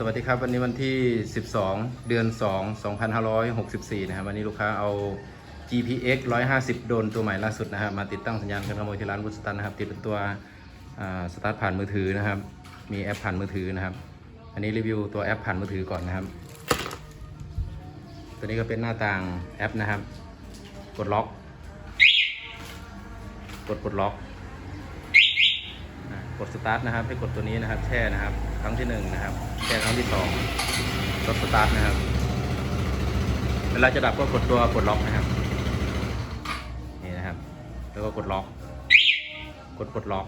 สวัสดีครับ วันนี้วันที่ 12 เดือน 2 2564 นะครับวันนี้ลูกค้าเอา GPX 150 โดนตัวใหม่ล่าสุดนะครับมาติดตั้งสัญญาณการขโมยที่ร้านบุสตันนะครับ ติดเป็นตัวสตาร์ทผ่านมือถือนะครับ มีแอปผ่านมือถือนะครับ อันนี้รีวิวตัวแอปผ่านมือถือก่อนนะครับ ตัวนี้ก็เป็นหน้าต่างแอปนะครับ กดล็อก กดปลดล็อก กดสตาร์ทนะครับ ให้กดตัวนี้นะครับ แช่นะครับ ครั้งที่หนึ่งนะครับ แช่ครั้งที่สองกดสตาร์ทนะครับ เวลาจะดับก็กดตัวกดล็อกนะครับ นี่นะครับ แล้วก็กดล็อก กดปลดล็อก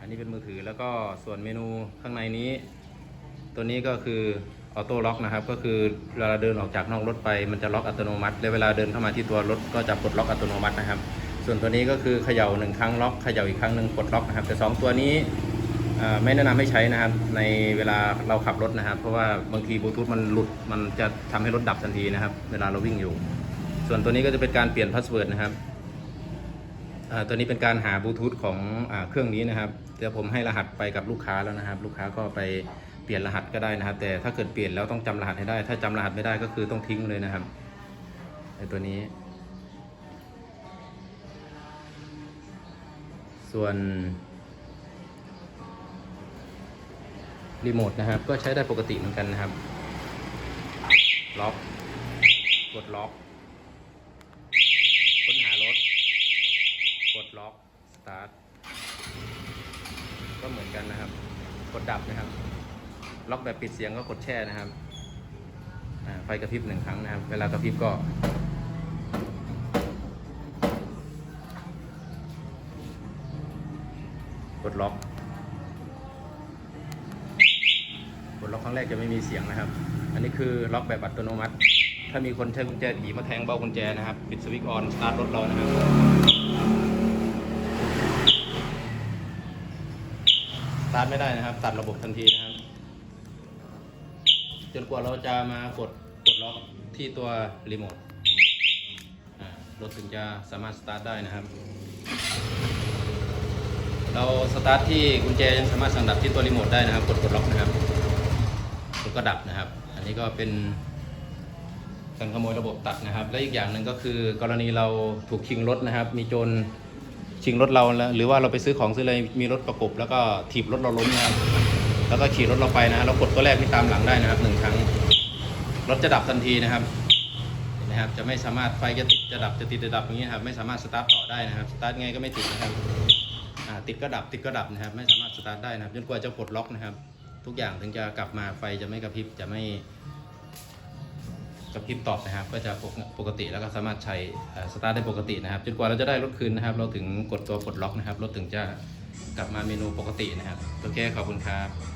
อันนี้เป็นมือถือแล้วก็ส่วนเมนูข้างในนี้ ตัวนี้ก็คือออโต้ล็อกนะครับ ก็คือเวลาเดินออกจากนอกรถไป มันจะล็อกอัตโนมัติ และเวลาเดินเข้ามาที่ตัวรถก็จะปลดล็อกอัตโนมัตินะครับ ส่วนตัวนี้ก็คือเขย่าหนึ่งครั้งล็อกเขย่าอีกครั้งหนึ่งปลดล็อกนะครับ แต่สองตัวนี้ไม่แนะนำให้ใช้นะครับ ในเวลาเราขับรถนะครับ เพราะว่าบางทีบลูทูธมันหลุดมันจะทำให้รถดับทันทีนะครับ เวลาเราวิ่งอยู่ ส่วนตัวนี้ก็จะเป็นการเปลี่ยนพาสเวิร์ดนะครับตัวนี้เป็นการหาบลูทูธของอเครื่องนี้นะครับเดี๋ยวผมให้รหัสไปกับลูกค้าแล้วนะครับ ลูกค้าก็ไปเปลี่ยนรหัสก็ได้นะครับ แต่ถ้าเกิดเปลี่ยนแล้วต้องจำรหัสให้ได้ ถ้าจำรหัสไม่ได้ก็คือต้องทิ้งเลยนะครับไอตัวนี้ ส่วนรีโมทนะครับ ก็ใช้ได้ปกติเหมือนกันนะครับ ล็อก กดล็อก ค้นหารถ กดล็อก สตาร์ท ก็เหมือนกันนะครับ กดดับนะครับ ล็อกแบบปิดเสียงก็กดแช่นะครับไฟกระพริบหนึ่งครั้งนะครับ เวลากระพริบก็ กดล็อก กดล็อกครั้งแรกจะไม่มีเสียงนะครับ อันนี้คือล็อกแบบอัตโนมัติ ถ้ามีคนใช้กุญแจผีมาแทงเบากุญแจนะครับ ปิดสวิตช์ออนสตาร์ทรถเรานะครับสตาร์ทไม่ได้นะครับ ตัดระบบทันทีนะครับ จนกว่าเราจะมากดกดล็อกที่ตัวรีโมทรถถึงจะสามารถสตาร์ทได้นะครับ เราสตาร์ทที่กุญแจยังสามารถสั่งดับที่ตัวรีโมทได้นะครับ กดกดล็อกนะครับรถก็ดับนะครับ อันนี้ก็เป็นการขโมยระบบตัดนะครับ และอีกอย่างหนึ่งก็คือ กรณีเราถูกชิงรถนะครับ มีโจรชิงรถเราแล้วหรือว่าเราไปซื้อของซื้ออะไรมีรถประกบ แล้วก็ถีบรถเราล้มนะครับแล้วก็ขี่รถเราไปนะเรากดตัวแรกที่ตามหลังได้นะครับหนึ่งครั้งรถจะดับทันทีนะครับนไหมครับ จะไม่สามารถไฟจะติดจะดับจะติดจะดับอย่างนี้ครับไม่สามารถสตาร์ทต่อได้นะครับสตาร์ทไงก็ไม่ติดนะครับ ติดก็ดับติดก็ดับนะครับ ไม่สามารถสตาร์ทได้นะครับจนกว่าจะปลดล็อกนะครับ ทุกอย่างถึงจะกลับมาไฟจะไม่กระพริบจะไม่กระพริบตอบนะครับ ก็จะปกติแล้วก็สามารถใช้สตาร์ทได้ปกตินะครับจนกว่าเราจะได้รถคืนนะครับ เราถึงกดตัวปลดล็อกนะครับรถถึงจะกลับมาเมนูปกตินะครับโอเคขอบคุณครับ